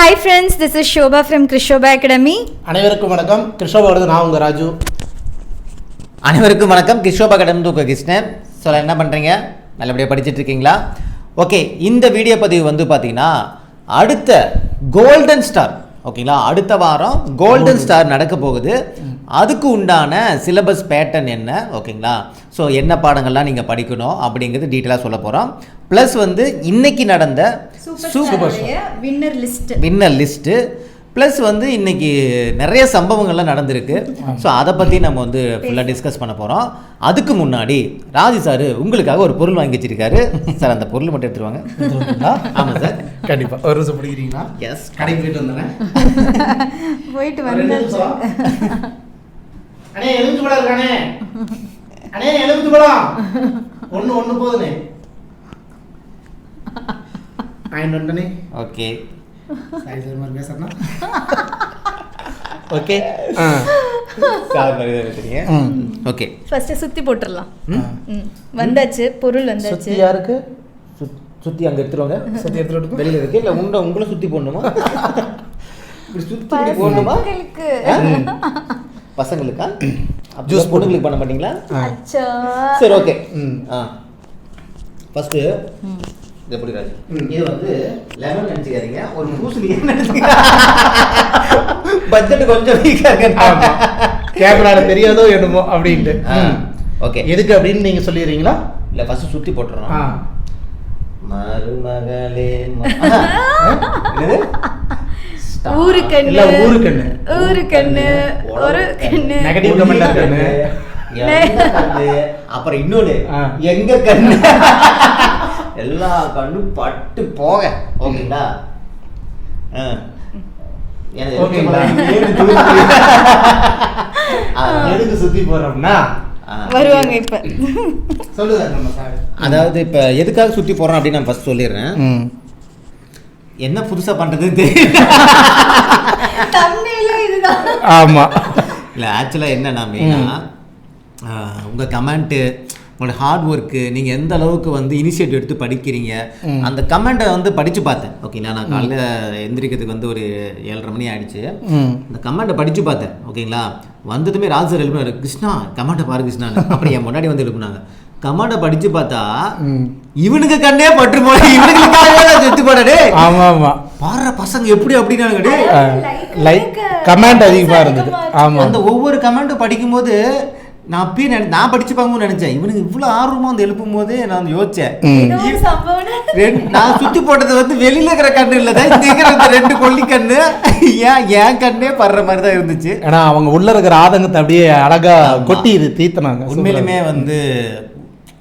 Hi friends, this is Shobha from Krishoba Academy. அனைவருக்கும் வணக்கம். கிருஷ்ணபாவது நான் உங்கள் ராஜு. அனைவருக்கும் வணக்கம். கிஷோபா கடன் தூக்க கிருஷ்ணன். சொல்ல என்ன பண்ணுறீங்க நல்லபடியாக படிச்சிட்டு இருக்கீங்களா? ஓகே இந்த வீடியோ பதிவு வந்து பார்த்தீங்கன்னா அடுத்த கோல்டன் ஸ்டார் ஓகேங்களா அடுத்த வாரம் கோல்டன் ஸ்டார் நடக்க போகுது. அதுக்கு உண்டான சிலபஸ் பேட்டர்ன் என்ன? ஓகேங்களா ஸோ என்ன பாடங்கள்லாம் நீங்கள் படிக்கணும் அப்படிங்கிறது டீட்டெயிலாக சொல்ல போகிறோம் ப்ளஸ் வந்து இன்னைக்கு நடந்த super winner list. Winner list plus வந்து இன்னைக்கு நிறைய சம்பவங்கள்லாம் நடந்திருக்கு. ஸோ அதை பற்றி நம்ம வந்து ஃபுல்லாக டிஸ்கஸ் பண்ண போகிறோம் அதுக்கு முன்னாடி ராஜி சார் உங்களுக்காக ஒரு பொருள் வாங்கி வச்சிருக்காரு. சார் அந்த பொருள் மட்டும் எடுத்துருவாங்க ஆமாம் சார். கண்டிப்பாக ஒரு நிமிஷம் பிடிக்கிறீங்களா? எஸ் கடைக்கு போயிட்டு வந்துடுறேன் போயிட்டு நிமிஷம். அண்ணே எலுமிச்சு பழம் இருக்கானே அண்ணே. எலுமிச்சு பழம் ஒன்று ஒன்று போதுனே ஆயிரம் வந்துட்டனே ஓகே. சாரி சார் மாதிரி பேசுறேன்னா ஓகே சார். ஓகே. ஃபர்ஸ்ட் சுத்தி போட்டுறலாம். வந்தாச்சு பொருள் வந்தாச்சு. சுத்தி யாருக்கு? சுற்றி அங்கே எடுத்துருவாங்க. சுத்தி எடுத்துட்டு? வெளியில் இருக்கு. இல்லை உங்களை உங்களை சுற்றி போடணுமா? இப்படி இப்படி போடணுமா? பசங்களுக்கு. பசங்களுக்கா? ஜூஸ் பொண்ணுங்களுக்கு பண்ண மாட்டீங்களா. சரி ஓகே ம். ஆ. ஃபர்ஸ்ட் இது எப்படி ராஜு. இது வந்து லெமன் நினைச்சுக்காதீங்க. ஒரு பூசணி நினைச்சுக்க பட்ஜெட் கொஞ்சம் வீக்கா ஆமா. இருக்கு கேமரால தெரியாதோ என்னமோ அப்படின்ட்டு. ஓகே எதுக்கு அப்படின்னு நீங்க சொல்லிடுறீங்களா? இல்ல ஃபர்ஸ்ட் சுத்தி போட்டுறோம் மருமகளே. என்னது? ஊரு கண்ணு இல்ல, ஊரு கண்ணு. ஊரு கண்ணு ஒரு கண்ணு. எங்க கண்ணு? அப்புறம் இன்னொன்னு. எங்க கண்ணு? எல்லா கண்ணும் பட்டு போக. ஓகேங்களா. எனக்கு சுத்தி போறோம்னா. வருவாங்க இப்ப. சொல்லுங்க நம்ம சார் அதாவது இப்ப எதுக்காக சுத்தி போறோம் அப்படின்னு நான் ஃபர்ஸ்ட் சொல்லிடுறேன். என்ன புதுசா பண்றதுன்னு தெரியல. தம்னையில இதுதான். ஆமா. இல்லை ஆக்சுவலாக என்னன்னா மெயினாக உங்கள் கமெண்ட்டு உங்களோட ஹார்ட் ஒர்க்கு நீங்கள் எந்த அளவுக்கு வந்து இனிஷியேட்டிவ் எடுத்து படிக்கிறீங்க. அந்த கமெண்ட்டை வந்து படித்து பார்த்தேன். ஓகேங்களா நான் காலையில் எந்திரிக்கிறதுக்கு வந்து ஒரு ஏழரை மணி ஆயிடுச்சு. அந்த கமெண்ட்டை படித்து பார்த்தேன். ஓகேங்களா வந்ததுமே ராஜ் சார் எழுப்பினாரு கிருஷ்ணா கமெண்ட்டை பாரு கிருஷ்ணா அப்படி என் முன்னாடி வந்து எழுப்புனாங்க. கமெண்ட்டை படித்து பார்த்தா இவனுக்கு கண்ணே போட இவனுங்களுக்காகவே நான் செத்து போடடே ஆமா ஆமா. பாடுற பசங்க எப்படி அப்படின்னாங்க டேய். லைக் கமெண்ட் அதிகமா இருந்தது. ஆமா. அந்த ஒவ்வொரு கமெண்ட்டும் படிக்கும்போது நான் அப்பயே நினை நான் படிச்சு பார்க்கணும்னு நினைச்சேன். இவனுக்கு இவ்வளோ ஆர்வமா வந்து எழுப்பும் போது நான் யோசிச்சேன். நான் சுத்தி போட்டது வந்து வெளியில இருக்கிற கண்ணு இல்ல இங்க இருக்கிற இந்த ரெண்டு கொல்லி கண்ணு ஏன் என் கண்ணே படுற மாதிரி தான் இருந்துச்சு. ஏன்னா அவங்க உள்ள இருக்கிற ஆதங்கத்தை அப்படியே அழகா கொட்டி இது தீர்த்தனாங்க உண்மையிலுமே வந்து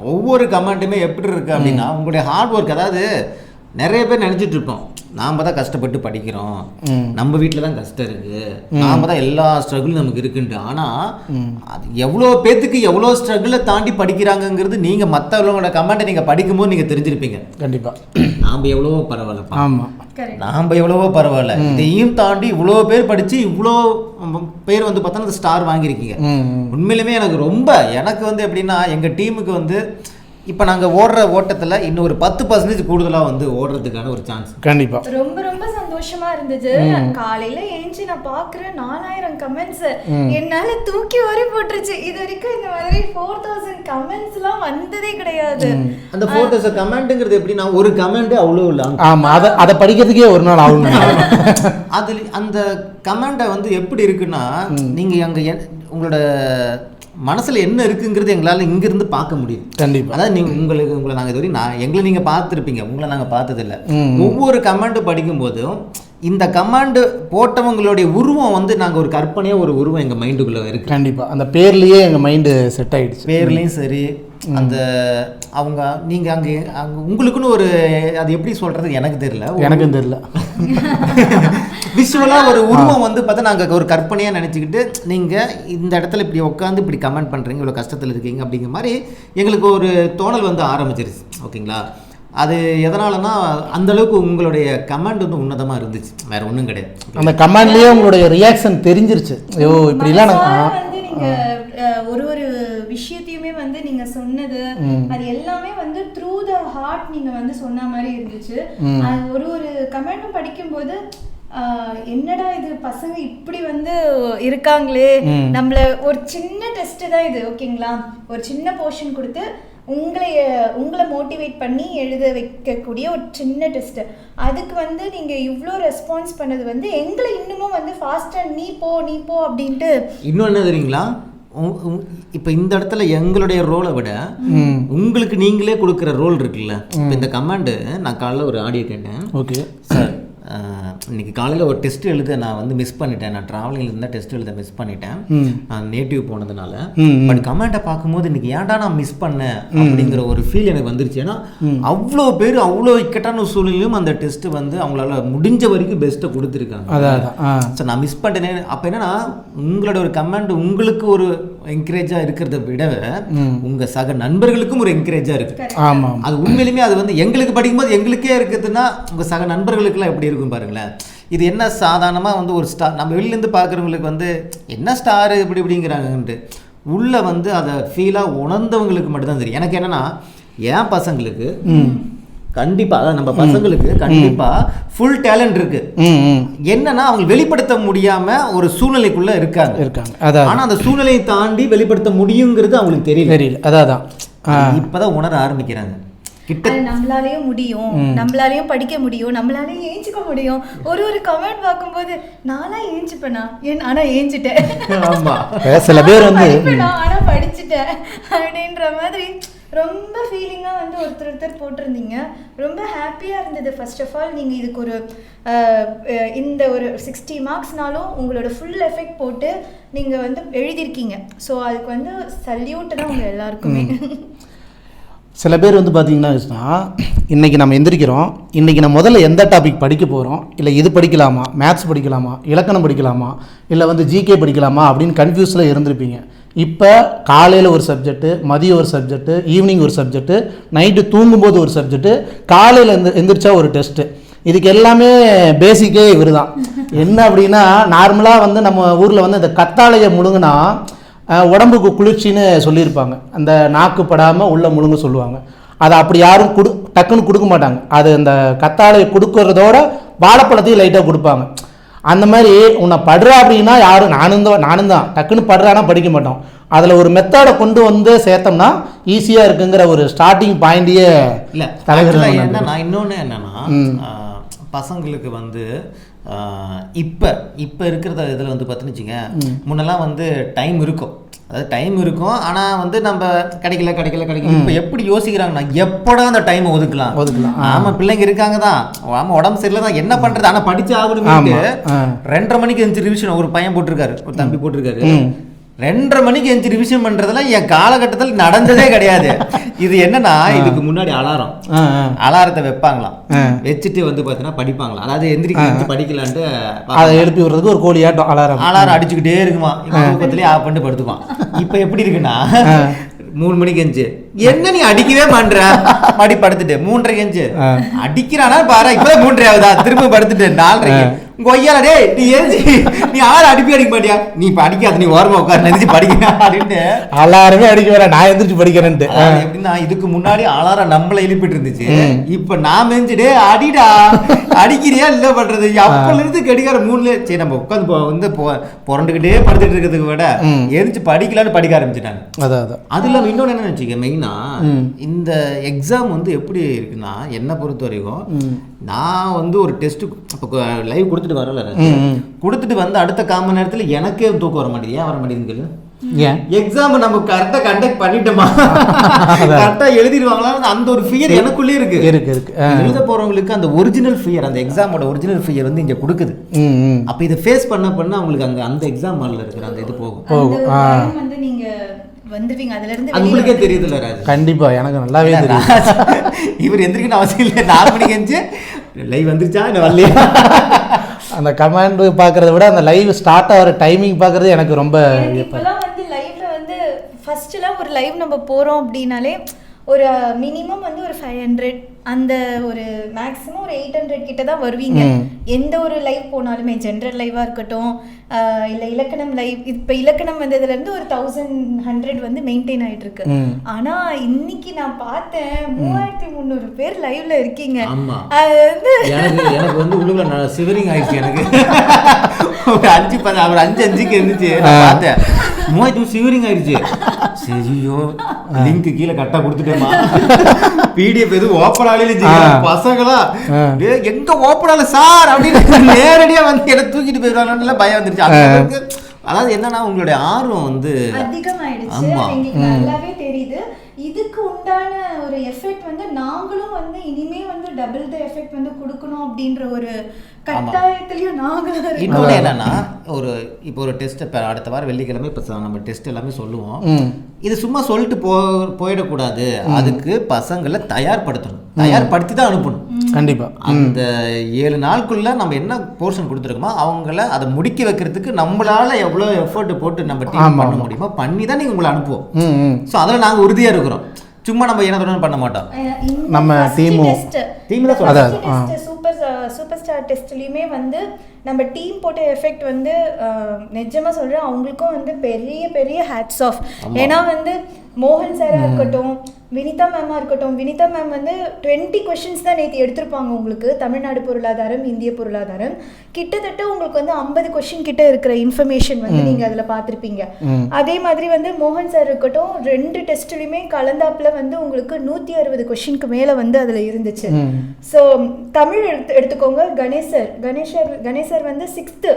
ஒவ்வொரு கமெண்ட்டுமே எப்படி இருக்கு அப்படின்னா உங்களுடைய ஹார்ட் ஒர்க் அதாவது நிறைய பேர் நினைச்சிட்டு இருப்போம். நாம தான் கஷ்டப்பட்டு படிக்கிறோம். நம்ம வீட்டில் தான் கஷ்டம் இருக்கு. நாம தான் எல்லா ஸ்ட்ரகிளும் நமக்கு இருக்குன்ட்டு ஆனா ம். அது எவ்வளோ பேத்துக்கு எவ்வளோ ஸ்ட்ரகிளை தாண்டி படிக்கிறாங்கங்கிறது நீங்க மற்றவங்களோட கமெண்ட்டை நீங்க படிக்கும்போது நீங்க தெரிஞ்சிருப்பீங்க. கண்டிப்பா. நாம எவ்வளவோ பரவாயில்லப்பா ஆமா. Correct. நாம எவ்வளவோ பரவாயில்ல. இதையும் தாண்டி இவ்வளோ பேர் படிச்சு இவ்வளோ பேர் வந்து பார்த்தா அந்த ஸ்டார் வாங்கியிருக்கீங்க. உண்மையிலுமே எனக்கு ரொம்ப எனக்கு வந்து எப்படின்னா எங்கள் டீமுக்கு வந்து இப்போ நாங்கள் ஓடுற ஓட்டத்தில் இன்னும் ஒரு பத்து பர்சன்டேஜ் கூடுதலாக வந்து ஓடுறதுக்கான ஒரு சான்ஸ் கண்டிப்பா. ரொம்ப ரொம்ப சந்தோஷமா இருந்தது. காலையில ஏஞ்சி நான் பாக்குறேன் நாலாயிரம் கமெண்ட்ஸ். என்னால தூக்கி வரி போட்டுருச்சு. இது வரைக்கும் இந்த மாதிரி ஃபோர் தௌசண்ட் கமெண்ட்ஸ் எல்லாம் வந்ததே கிடையாது. அந்த ஃபோட்டோஸை கமெண்ட்டுங்கிறது எப்படின்னா ஒரு கமெண்ட் அவ்வளோ இல்லை. ஆமா அத அதை படிக்கிறதுக்கே ஒரு நாள் ஆகும். அதில் அந்த கமெண்ட்டை வந்து எப்படி இருக்குன்னா நீங்கள் அங்கே உங்களோட மனசில் என்ன இருக்குங்கிறது எங்களால் இங்கிருந்து பார்க்க முடியும். கண்டிப்பா. அதாவது நீங்க உங்களுக்கு உங்களை நாங்கள் இதுவரை நான் எங்களை நீங்கள் பார்த்துருப்பீங்க. உங்களை நாங்கள் பார்த்ததில்ல. ஒவ்வொரு கமெண்ட் படிக்கும்போதும் இந்த கமாண்டு போட்டவங்களுடைய உருவம் வந்து நாங்கள் ஒரு கற்பனையாக ஒரு உருவம் எங்கள் மைண்டுக்குள்ளே இருக்கு. கண்டிப்பா. அந்த பேர்லயே எங்க மைண்டு செட் ஆயிடுச்சு. பேர்லேயும் சரி அந்த அவங்க நீங்கள் அங்கே அங்கே உங்களுக்குன்னு ஒரு அது எப்படி சொல்கிறது எனக்கு தெரியல. எனக்கும் தெரியல. விஷுவலாக ஒரு உருவம் வந்து பார்த்தா நாங்கள் ஒரு கற்பனையாக நினச்சிக்கிட்டு நீங்கள் இந்த இடத்துல இப்படி உட்காந்து இப்படி கமெண்ட் பண்ணுறீங்க இவ்வளோ கஷ்டத்தில் இருக்கீங்க அப்படிங்கிற மாதிரி எங்களுக்கு ஒரு தோணல் வந்து ஆரம்பிச்சிருச்சு. ஓகேங்களா? அது எதனாலனா அந்த அளவுக்கு உங்களுடைய கமெண்ட் வந்து உன்னதமாக இருந்துச்சு. வேற ஒன்றும் கிடையாது. அந்த கமாண்ட்லயே உங்களுடைய ரியாக்ஷன் தெரிஞ்சிருச்சு. ஐயோ இப்படிலாம் ஒரு ஒரு விஷயத்தையுமே வந்து நீங்க சொன்னது அது எல்லாமே வந்து த்ரூ ஹார்ட் நீங்க வந்து சொன்ன மாதிரி இருந்துச்சு. அது ஒரு ஒரு கமெண்ட்டும் படிக்கும்போது ஆஹ் என்னடா இது? பசங்க இப்படி வந்து இருக்காங்களே. நம்மள ஒரு சின்ன டெஸ்ட் தான் இது ஓகேங்களா? ஒரு சின்ன போர்ஷன் கொடுத்து உங்களை உங்களை மோட்டிவேட் பண்ணி எழுத வைக்கக்கூடிய ஒரு சின்ன டெஸ்ட் அதுக்கு வந்து நீங்க இவ்வளோ ரெஸ்பான்ஸ் பண்ணது வந்து எங்களை இன்னமும் வந்து ஃபாஸ்டா நீ போ நீ போ அப்படின்ட்டு இன்னொன்று என்ன தெரியுங்களா? இப்ப இந்த இடத்துல எங்களுடைய ரோலை விட உங்களுக்கு நீங்களே கொடுக்குற ரோல் இருக்குல்ல? இப்ப இந்த கமாண்டு நான் காலைல ஒரு ஆடியோ கேட்டேன். ஓகே. சார். இன்னைக்கு காலையில் ஒரு டெஸ்ட் எழுத நான் வந்து மிஸ் பண்ணிட்டேன். நான் ட்ராவலிங்கில் இருந்தால் டெஸ்ட் எழுத மிஸ் பண்ணிட்டேன். நான் நேட்டிவ் போனதுனால. பட் கமெண்ட்டை பார்க்கும்போது இன்னைக்கு ஏன்டா நான் மிஸ் பண்ணேன்? அப்படிங்கிற ஒரு ஃபீல் எனக்கு வந்துருச்சு. ஏன்னா அவ்வளோ பேர் அவ்வளோ இக்கட்டான சூழ்நிலையும் அந்த டெஸ்ட் வந்து அவங்களால முடிஞ்ச வரைக்கும் பெஸ்ட்டை கொடுத்துருக்காங்க. ஸோ நான் மிஸ் பண்ணிட்டேன். அப்போ என்னன்னா உங்களோட ஒரு கமெண்ட் உங்களுக்கு ஒரு என்கரேஜாக இருக்கிறத விட உங்கள் சக நண்பர்களுக்கும் ஒரு என்கரேஜாக இருக்கு. ஆமாம் அது உண்மையிலுமே அது வந்து எங்களுக்கு படிக்கும்போது எங்களுக்கே இருக்குதுன்னா உங்கள் சக நண்பர்களுக்கெல்லாம் எப்படி இருக்கும் பாருங்களேன். இது என்ன சாதாரணமாக வந்து ஒரு ஸ்டார் நம்ம வெளிலேருந்து பார்க்குறவங்களுக்கு வந்து என்ன ஸ்டார் இப்படி இப்படிங்கிறாங்கன்ட்டு. உள்ளே வந்து அதை ஃபீலாக உணர்ந்தவங்களுக்கு மட்டும்தான் தெரியும். எனக்கு என்னன்னா என் பசங்களுக்கு கண்டிப்பாக அதாவது நம்ம பசங்களுக்கு கண்டிப்பாக ஃபுல் டேலண்ட் இருக்கு. என்னன்னா அவங்க வெளிப்படுத்த முடியாம ஒரு சூழ்நிலைக்குள்ள இருக்காங்க. இருக்காங்க. அதான் ஆனா அந்த சூழ்நிலையை தாண்டி வெளிப்படுத்த முடியுங்கிறது அவங்களுக்கு தெரியல. தெரியல. அதான் அதான். இப்பதான் உணர ஆரம்பிக்கிறாங்க. நம்மளாலேயும் முடியும். நம்மளாலேயும் படிக்க முடியும். நம்மளாலேயும் ஏஞ்சிக்க முடியும். ஒரு ஒரு கமெண்ட் பார்க்கும்போது நானா ஏஞ்சிப்பேனா? ஏன் ஆனா ஏஞ்சிட்டேன். ஆமா. சில பேர் வந்து ஆனா படிச்சுட்டேன். அப்படின்ற மாதிரி ரொம்ப ஃபீலிங்காக வந்து ஒருத்தர் ஒருத்தர் போட்டிருந்தீங்க. ரொம்ப ஹாப்பியாக இருந்தது. ஃபர்ஸ்ட் ஆஃப் ஆல் நீங்கள் இதுக்கு ஒரு இந்த ஒரு சிக்ஸ்டி மார்க்ஸ்னாலும் உங்களோட ஃபுல் எஃபெக்ட் போட்டு நீங்கள் வந்து எழுதியிருக்கீங்க. ஸோ அதுக்கு வந்து சல்யூட் தான் உங்கள் எல்லாருக்குமே. சில பேர் வந்து பார்த்தீங்கன்னா இன்றைக்கி நம்ம எந்திரிக்கிறோம். இன்றைக்கி நம்ம முதல்ல எந்த டாபிக் படிக்க போகிறோம் இல்லை இது படிக்கலாமா? மேத்ஸ் படிக்கலாமா? இலக்கணம் படிக்கலாமா? இல்லை வந்து ஜிகே படிக்கலாமா? அப்படின்னு கன்ஃபியூஸில் இருந்திருப்பீங்க. இப்போ காலையில் ஒரு சப்ஜெக்ட்டு மதியம் ஒரு சப்ஜெக்ட்டு ஈவினிங் ஒரு சப்ஜெக்ட்டு நைட்டு தூங்கும்போது ஒரு சப்ஜெக்ட்டு காலையில் எந்த எந்திரிச்சா ஒரு டெஸ்ட்டு இதுக்கு எல்லாமே பேசிக்கே இவர் தான் என்ன அப்படின்னா நார்மலாக வந்து நம்ம ஊரில் வந்து இந்த கத்தாழையை முழுங்கினா உடம்புக்கு குளிர்ச்சின்னு சொல்லியிருப்பாங்க. அந்த நாக்கு படாமல் உள்ள முழுங்க சொல்லுவாங்க. அதை அப்படி யாரும் கொடு டக்குன்னு கொடுக்க மாட்டாங்க. அது அந்த கத்தாழையை கொடுக்கறதோட வாழைப்பழத்தையும் லைட்டாக கொடுப்பாங்க. அந்த மாதிரி உன்னை படுறா அப்படின்னா யாரும் நானும் தான் நானும் தான். டக்குன்னு படுறானா படிக்க மாட்டோம். அதில் ஒரு மெத்தடை கொண்டு வந்து சேர்த்தோம்னா ஈஸியாக இருக்குங்கிற ஒரு ஸ்டார்டிங் பாயிண்டையே இல்ல தலைவர் நம்ம என்னன்னா இன்னொன்னு என்னன்னா பசங்களுக்கு வந்து இப்ப இப்ப இருக்கிறத இதுல வந்து பார்த்துன்னு வச்சுங்க முன்னெல்லாம் வந்து டைம் இருக்கும். அதாவது டைம் இருக்கும் ஆனா வந்து நம்ம கிடைக்கல கிடைக்கல கிடைக்கல. இப்ப எப்படி யோசிக்கிறாங்கன்னா எப்படா அந்த டைம் ஒதுக்கலாம்? ஒதுக்கலாம். ஆமா பிள்ளைங்க இருக்காங்க தான். ஆமா உடம்பு சரியில்லை தான் என்ன பண்றது? ஆனா படிச்சு ஆகணும்னு ஆமா. ஆ. ரெண்டரை மணிக்கு எழுந்து ரிவிஷன் ஒரு பையன் போட்டிருக்காரு ஒரு தம்பி போட்டிருக்காரு. ரெண்டரை மணிக்கு எழுந்து ரிவிஷன் பண்றதெல்லாம் என் காலகட்டத்தில் நடந்ததே கிடையாது. இது என்னன்னா இதுக்கு முன்னாடி அலாரம். அலாரத்தை வைப்பாங்களாம். வச்சுட்டு வந்து பார்த்தீங்கன்னா படிப்பாங்களாம். அதாவது எந்திரிக்க படிக்கலான்ட்டு அதை எழுப்பி விடுறதுக்கு ஒரு கோழி ஆட்டம் அலாரம். அலாரம் அடிச்சுக்கிட்டே இருக்குமா. தூக்கத்திலேயே ஆஃப் பண்ணிட்டு படுத்துப்பான் இப்போ எப்படி இருக்குன்னா மூணு மணிக்கு எஞ்சு என்ன நீ அடிக்கவே பண்ற? மடி படுத்துட்டு மூன்றரை எஞ்சு. அடிக்கிறானா பாரு இப்பதான் மூன்றரை ஆகுதா? திரும்ப படுத்துட்டு நாலரை உங்க ஒய்யால டேய் நீ ஏஞ்சி நீ ஆள அடிப்பி அடிக்க மாட்டியா? நீ இப்ப அடிக்காத நீ ஓரமா உட்கார் நினைச்சு படிக்க அப்படின்ட்டு. அலாரமே அடிக்க வேற நான் எந்திரிச்சு படிக்கிறேன்ட்டு. அதாவது எப்படின்னா இதுக்கு முன்னாடி அலாரம் நம்மள எழுப்பிட்டு இருந்துச்சு. இப்ப நான் மெஞ்சிடே அடிடா அடிக்கிறியா இல்ல பண்றது? அப்பல இருந்து கடிகார மூணுல சரி நம்ம உட்காந்து வந்து புரண்டுகிட்டே படுத்துட்டு இருக்கிறதுக்கு விட ம். எரிச்சு படிக்கலாம்னு படிக்க ஆரம்பிச்சிட்டாங்க. அதான் அதான். அது இல்லாம இன்னொன்னு என்ன வச்சுக்க மெயினா. இந்த எக்ஸாம் வந்து எப்படி இருக்குன்னா என்னை பொறுத்த வரைக்கும். நான் வந்து ஒரு டெஸ்ட் லைவ் கொடுத்துட்டு வரல. கொடுத்துட்டு வந்து அடுத்த கால் மணி நேரத்துல எனக்கே தூக்கம் வர மாட்டேங்குது. ஏன் வர மாட்டேங்குது ஏன்? எக்ஸாம் நம்ம கரெக்டா கண்டக்ட் பண்ணிட்டோமா? கரெக்டா எழுதிடுவாங்களா? அந்த ஒரு ஃபியர் எனக்குள்ளே இருக்கு. இருக்கு இருக்கு. எழுத போறவங்களுக்கு அந்த ஒரிஜினல் ஃபியர் அந்த எக்ஸாமோட ஒரிஜினல் ஃபியர் வந்து இங்க கொடுக்குது. அப்ப இதை ஃபேஸ் பண்ண பண்ண அவங்களுக்கு அங்க அந்த எக்ஸாம் ஹால்ல இருக்கிற அந்த இது போகும். வந்து நீங்க வந்துருவீங்க அதுல இருந்து அது வெளியில உங்களுக்கே தெரியுதுல்ல ராஜ். கண்டிப்பா எனக்கு நல்லாவே தெரியும். இவர் எந்திரிக்கணும் அவசியம் இல்லை. நாலு மணிக்கு எந்திரிச்சு லைவ் வந்துருச்சா? என்ன வரலையா? அந்த கமாண்ட் பார்க்கறத விட அந்த லைவ் ஸ்டார்ட் ஆகிற டைமிங் பார்க்கறது எனக்கு ரொம்ப எனக்கு இப்பெல்லாம் வந்து லைவ்ல வந்து ஃபர்ஸ்ட்லாம் ஒரு லைவ் நம்ம போறோம் அப்படின்னாலே ஒரு மினிமம் வந்து ஒரு ஃபைவ் ஹண்ட்ரட் அந்த ஒரு மேக்ஸிமம் ஒரு எயிட் ஹண்ட்ரட் கிட்ட தான் வருவீங்க. எந்த ஒரு லைவ் போனாலுமே ஜென்ரல் லைவாக இருக்கட்டும் இல்ல இலக்கணம் லைவ் இப்போ இலக்கணம் வந்ததுல இருந்து ஒரு தௌசண்ட் ஹண்ட்ரட் வந்து மெயின்டைன் ஆயிட்டு இருக்கு ம். ஆனா இன்னைக்கு நான் பார்த்தேன் மூவாயிரத்தி முந்நூறு பேர் லைவ்ல இருக்கீங்க. ஆமா. அது வந்து எனக்கு வந்து உள்ளுக்குள்ள சிவரிங் ஆயிடுச்சு எனக்கு. ஒரு அஞ்சு பத்து அவர் அஞ்சு அஞ்சுக்கு இருந்துச்சு பார்த்தேன். மூவாயிரத்தி சிவரிங் ஆயிடுச்சு. சரியோ லிங்க் கீழே கரெக்டாக கொடுத்துட்டேமா பிடிஎஃப் எதுவும் ஓப்பன் ஆகல ஆ. பசங்களா எங்க ஓப்பன் ஆகல சார் அப்படின்னு நேரடியா வந்து என்ன தூக்கிட்டு போயிடுவாங்கன்னு பயம் வந்துருச்சு. அதாவது என்னன்னா உங்களுடைய ஆர்வம் வந்து அதிகமாயிடுச்சு. ஆமா. நல்லாவே தெரியுது. இதுக்கு உண்டான ஒரு எஃபெக்ட் வந்து நாங்களும் வந்து இனிமே வந்து டபுள் த எஃபெக்ட் வந்து கொடுக்கணும் அப்படின்ற ஒரு கட்டாயத்திலயும் நாங்களும். இன்னொன்று என்னன்னா ஒரு இப்போ ஒரு டெஸ்ட் இப்போ அடுத்த வாரம் வெள்ளிக்கிழமை இப்போ நம்ம டெஸ்ட் எல்லாமே சொல்லுவோம். இது சும்மா சொல்லிட்டு போ போயிடக்கூடாது. அதுக்கு பசங்களை தயார்படுத்தணும். தயார்படுத்தி தான் அனுப்பணும் கண்டிப்பா. அந்த ஏழு நாளுக்குள்ள நம்ம என்ன போர்ஷன் கொடுத்துருக்கோமோ அவங்கள அதை முடிக்க வைக்கிறதுக்கு நம்மளால எவ்வளோ எஃபர்ட் போட்டு நம்ம டீம் பண்ண. முடியுமோ பண்ணி தான் நீங்கள் உங்களை அனுப்புவோம். ஸோ அதில் நாங்கள் உறுதியாக இருக்கிறோம். சும்மா நம்ம என்ன தொடர்ந்து பண்ண மாட்டோம் நம்ம first team உம் test, team ல இந்த சொல்றேன். first அதான், test, சூப்பர் சூப்பர் ஸ்டார் டெஸ்ட்லயுமே வந்து நம்ம டீம் போட்ட எஃபெக்ட் வந்து நிஜமா சொல்றேன் அவங்களுக்கும் வந்து பெரிய பெரிய ஹேட்ஸ் ஆஃப் ஏன்னா வந்து மோகன் சாரா இருக்கட்டும் வினிதா மேமா இருக்கட்டும். வினிதா மேம் வந்து டுவெண்ட்டி கொஷின்ஸ் தான் நேற்று எடுத்திருப்பாங்க உங்களுக்கு. தமிழ்நாடு பொருளாதாரம் இந்திய பொருளாதாரம். கிட்டத்தட்ட உங்களுக்கு வந்து ஐம்பது கொஷின் கிட்ட இருக்கிற இன்ஃபர்மேஷன் வந்து நீங்க அதுல பார்த்திருப்பீங்க. அதே மாதிரி வந்து மோகன் சார் இருக்கட்டும் ரெண்டு டெஸ்ட்லையுமே கலந்தாப்புல வந்து உங்களுக்கு நூற்றி அறுபது கொஷினுக்கு மேலே வந்து அதில் இருந்துச்சு. ஸோ தமிழ் எடுத்து எடுத்துக்கோங்க. கணேசர் கணேசர் கணேசர் வந்து சிக்ஸ்த்து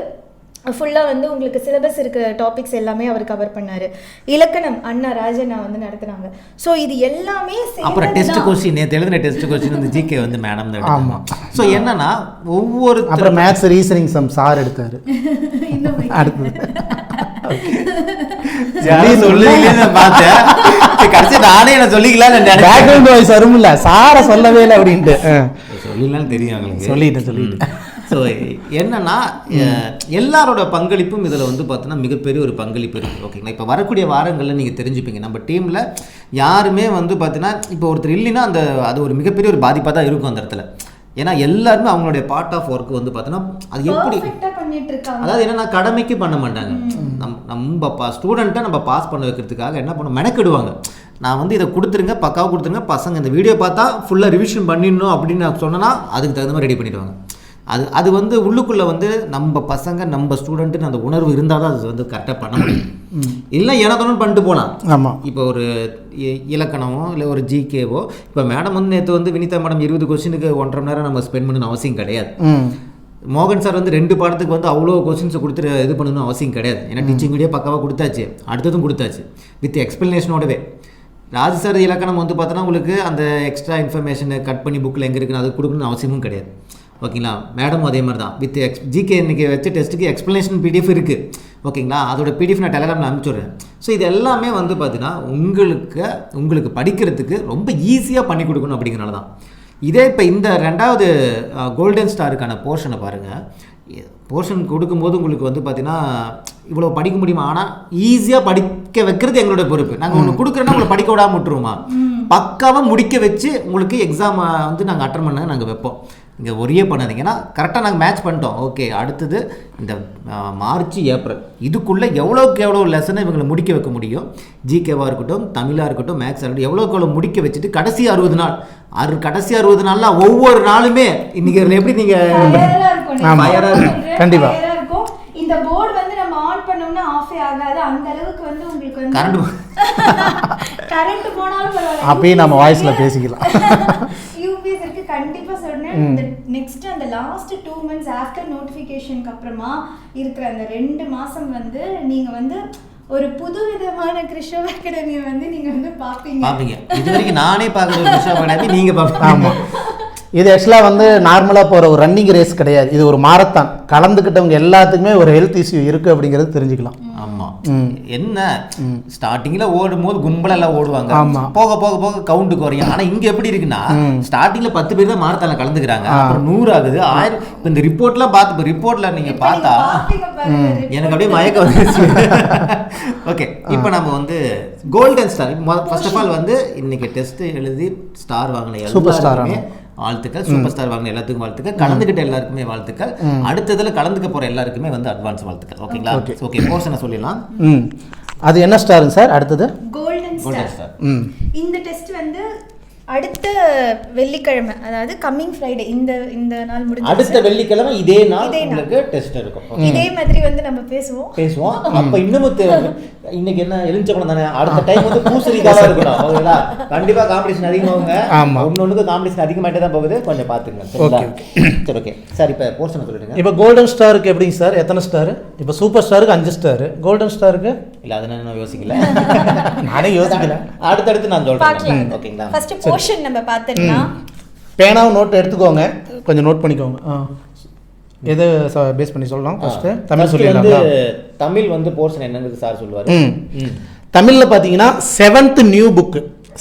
ஃபுல்லாக வந்து உங்களுக்கு சிலபஸ் இருக்கிற டாபிக்ஸ் எல்லாமே அவர் கவர் பண்ணாரு. இலக்கணம் அண்ணா ராஜண்ணா வந்து நடத்துனாங்க. ஸோ இது எல்லாமே அப்புறம் டெஸ்ட். கொஸ்டின் நேற்று எழுதின டெஸ்ட் கொஸ்டின் வந்து ஜிகே வந்து மேடம் தான் ஆமா. ஸோ என்னன்னா ஒவ்வொரு அப்புறம் மேத்ஸ் ரீசனிங் சம் சார் எடுத்தாரு. அடுத்தது. கடைசி நானே என்ன வரும்ல. சாரை சொல்லவே இல்லை அப்படின்ட்டு. தெரியும் அவங்களுக்கு. சொல்லிட்டேன் சொல்லிட்டேன். ஸோ என்னன்னா எல்லாரோட பங்களிப்பும் இதில் வந்து பார்த்தீங்கன்னா மிகப்பெரிய ஒரு பங்களிப்பு இருக்குது ஓகேங்களா இப்போ வரக்கூடிய வாரங்களில் நீங்கள் தெரிஞ்சுப்பீங்க. நம்ம டீமில் யாருமே வந்து பார்த்தீங்கன்னா இப்போ ஒருத்தர் இல்லைன்னா அந்த அது ஒரு மிகப்பெரிய ஒரு பாதிப்பாக தான் இருக்கும் அந்த இடத்துல. ஏன்னா எல்லாருமே அவங்களுடைய பார்ட் ஆஃப் ஒர்க் வந்து பார்த்தீங்கன்னா அது எப்படி அதாவது என்னன்னா கடமைக்கு பண்ண மாட்டாங்க. நம் நம்ம பா ஸ்டூடெண்ட்டை நம்ம பாஸ் பண்ண வைக்கிறதுக்காக என்ன பண்ண மெனக்கிடுவாங்க. நான் வந்து இதை கொடுத்துருங்க பக்காவாக கொடுத்துருங்க பசங்க இந்த வீடியோ பார்த்தா ஃபுல்லாக ரிவிஷன் பண்ணிடணும் அப்படின்னு நான் சொன்னேன்னா அதுக்கு தகுந்த மாதிரி ரெடி பண்ணிடுவாங்க. அது அது வந்து உள்ளுக்குள்ளே வந்து நம்ம பசங்க நம்ம ஸ்டூடெண்ட்டுன்னு அந்த உணர்வு இருந்தால் தான் அது வந்து கரெக்டாக பண்ண முடியும். இல்லை எனக்கொன்னு பண்ணிட்டு போகலாம் ஆமாம் இப்போ ஒரு இலக்கணமோ இல்லை ஒரு ஜிகேவோ இப்போ மேடம் வந்து நேற்று வந்து வினிதா மேடம் இருபது கொஸ்டினுக்கு ஒன்றரை மணி நேரம் நம்ம ஸ்பெண்ட் பண்ணணும்னு அவசியம் கிடையாது. மோகன் சார் வந்து ரெண்டு பாடத்துக்கு வந்து அவ்வளோ கொஸ்டின்ஸை கொடுத்துட்டு இது பண்ணணும்னு அவசியம் கிடையாது. ஏன்னா டீச்சிங் வீடியோ பக்காவாக கொடுத்தாச்சு. அடுத்ததும் கொடுத்தாச்சு. வித் எக்ஸ்பிளனேஷனோடவே ராஜு சார் இலக்கணம் வந்து பார்த்தோன்னா உங்களுக்கு அந்த எக்ஸ்ட்ரா இன்ஃபர்மேஷனை கட் பண்ணி புக்கில் எங்கே இருக்குன்னு அது கொடுக்கணும்னு அவசியமும் கிடையாது. ஓகேங்களா? மேடம் அதே மாதிரி தான் வித் எக்ஸ் ஜிகே இன்னைக்கு வச்ச டெஸ்ட்டுக்கு எக்ஸ்ப்ளனேஷன் பிடிஎஃப் இருக்குது ஓகேங்களா? அதோட பிடிஎஃப் நான் டெலகிராமில் அனுப்பிச்சுடுறேன் ஸோ இது எல்லாமே வந்து பார்த்தீங்கன்னா உங்களுக்கு உங்களுக்கு படிக்கிறதுக்கு ரொம்ப ஈஸியாக பண்ணி கொடுக்கணும் அப்படிங்கிறனால தான் இதே இப்போ இந்த ரெண்டாவது கோல்டன் ஸ்டாருக்கான போர்ஷனை பாருங்கள் போர்ஷன் கொடுக்கும்போது உங்களுக்கு வந்து பார்த்தீங்கன்னா இவ்வளோ படிக்க முடியுமா? ஆனால் ஈஸியாக படிக்க வைக்கிறது எங்களோட பொறுப்பு. நாங்கள் ஒன்று கொடுக்குறோன்னா உங்களை படிக்க விடாம விட்டுருவோமா? பக்காவாக முடிக்க வச்சு உங்களுக்கு எக்ஸாம் வந்து நாங்கள் அட்டன் பண்ண நாங்கள் வைப்போம். இங்கே ஒரே பண்ணாதீங்க. ஏன்னா கரெக்டாக நாங்கள் மேட்ச் பண்ணிட்டோம். ஓகே அடுத்தது இந்த மார்ச் ஏப்ரல். இதுக்குள்ளே எவ்வளோக்கு எவ்வளோ லெசனை இவங்களை முடிக்க வைக்க முடியும்? ஜிகேவாக இருக்கட்டும் தமிழாக இருக்கட்டும் மேக்ஸாக இருக்கட்டும் எவ்வளோக்கு எவ்வளோ முடிக்க வச்சுட்டு கடைசி அறுபது நாள். அறு கடைசி அறுபது நாளில் ஒவ்வொரு நாளுமே இன்னைக்கு இதுல எப்படி நீங்கள் Fire-ஆ இருக்கும். நீங்க ஆமா. fire-ஆ சொல்றேன், கண்டிப்பா. fire-ஆ இருக்கும். இந்த போர்டு வந்து நம்ம ஆன் பண்ணோம்னா ஆஃபே ஆகாது. அந்த அளவுக்கு வந்து உங்களுக்கு வந்து கரண்ட் கரண்ட் போனாலும் பரவாயில்ல. அப்பயும் நம்ம வாய்ஸ்ல பேசிக்கலாம். கண்டிப்பா சொல்றேன். நெக்ஸ்ட் அந்த லாஸ்ட் டூ மந்த்ஸ் ஆஃப்டர் நோட்டிஃபிகேஷனுக்கு அப்புறமா இருக்கிற அந்த ரெண்டு மாசம் வந்து நீங்க வந்து ஒரு புது விதமான கிருஷ்ண அகாடமியை வந்து நீங்க வந்து பாப்பீங்க பார்ப்பீங்க. இது வரைக்கும் நானே பார்க்குற விஷயம் கிடையாது நீங்கள் பார்ப்பீங்க. இது ஆக்சுவலாக வந்து நார்மலாக போகிற ஒரு ரன்னிங் ரேஸ் கிடையாது. இது ஒரு மாரத்தான் கலந்துக்கிட்டவங்க எல்லாத்துக்குமே ஒரு ஹெல்த் இஷ்யூ இருக்குது அப்படிங்கிறது தெரிஞ்சுக்கலாம். ஆமாம். என்ன? ஸ்டார்டிங்கில் ஓடும் போது கும்பலெல்லாம் ஓடுவாங்க. போக போக போக கவுண்ட் குறையும். ஆனால் இங்கே எப்படி இருக்குன்னா ஸ்டார்டிங்கில் பத்து பேர் தான் மாரத்தான கலந்துக்கிறாங்க. அப்புறம் நூறு ஆகுது. ஆயிரம். இப்போ இந்த ரிப்போர்ட்லாம் பார்த்து இப்போ ரிப்போர்ட்டில் நீங்கள் பார்த்தா எனக்கு அப்படியே மயக்கம் வந்துருச்சு. ஓகே இப்போ நம்ம வந்து golden star first of all வந்து இன்னைக்கு டெஸ்ட் எழுதி ஸ்டார் வாங்கின Super star எல்லாருக்குமே வாழ்த்துக்கள். சூப்பர் ஸ்டார் வாங்கின எல்லாத்துக்கும் வாழ்த்துக்கள். கலந்துக்கிட்ட எல்லாருக்குமே வாழ்த்துக்கள். அடுத்ததுல கலந்துக்க போற எல்லாருக்குமே வந்து அட்வான்ஸ் வாழ்த்துக்கள். ஓகேங்களா? ஓகே. போர்ஷனை சொல்லிடலாம். ம். அது என்ன ஸ்டாருங்க சார்? அடுத்தது? கோல்டன் ஸ்டார் ஸ்டார் ம். இந்த டெஸ்ட் வந்து அடுத்த வெள்ளிக்கிழமை அதாவது கம்மிங் ஃப்ரைடே இந்த இந்த நாள் முடிஞ்சு அடுத்த வெள்ளிக்கிழமை இதே நாள். உங்களுக்கு டெஸ்ட் இருக்கும். இதே மாதிரி வந்து நம்ம பேசுவோம். பேசுவோம். அப்ப இன்னமும் இன்னைக்கு என்ன எலுமிச்சப்பழம் தானே? அடுத்த டைம் வந்து பூசணிக்காவா இருக்கணும். ஓகேங்களா கண்டிப்பா காம்படிஷன் அதிகமாகுங்க. ஆமா. ஒன்னொன்னுக்கு காம்படிஷன் அதிகமாயிட்டே தான் போகுது. கொஞ்சம் பாத்துங்க சரிங்களா? சரி ஓகே. சார் இப்ப போர்ஷன் சொல்லிடுங்க. இப்போ கோல்டன் ஸ்டாருக்கு எப்படிங்க சார்? எத்தனை ஸ்டார் இப்போ சூப்பர் ஸ்டாருக்கு அஞ்சு ஸ்டார் கோல்டன் ஸ்டாருக்கு இல்ல அதை நான் யோசிக்கல. நானே யோசிக்கல. அடுத்தடுத்து நான் சொல்றேன். ஓகேங்களா? ஃபர்ஸ்ட் போர்ஷன் நம்ம பார்த்துடலாம். பேனாவும் நோட் எடுத்துக்கோங்க. கொஞ்சம் நோட் பண்ணிக்கோங்க. எது பேஸ் பண்ணி சொல்லலாம்? ஃபஸ்ட்டு தமிழ் சொல்லிடலாம் தமிழ் வந்து போர்ஷன் என்னங்கிறது சார் சொல்லுவாரு. தமிழில் பார்த்தீங்கன்னா seventh new book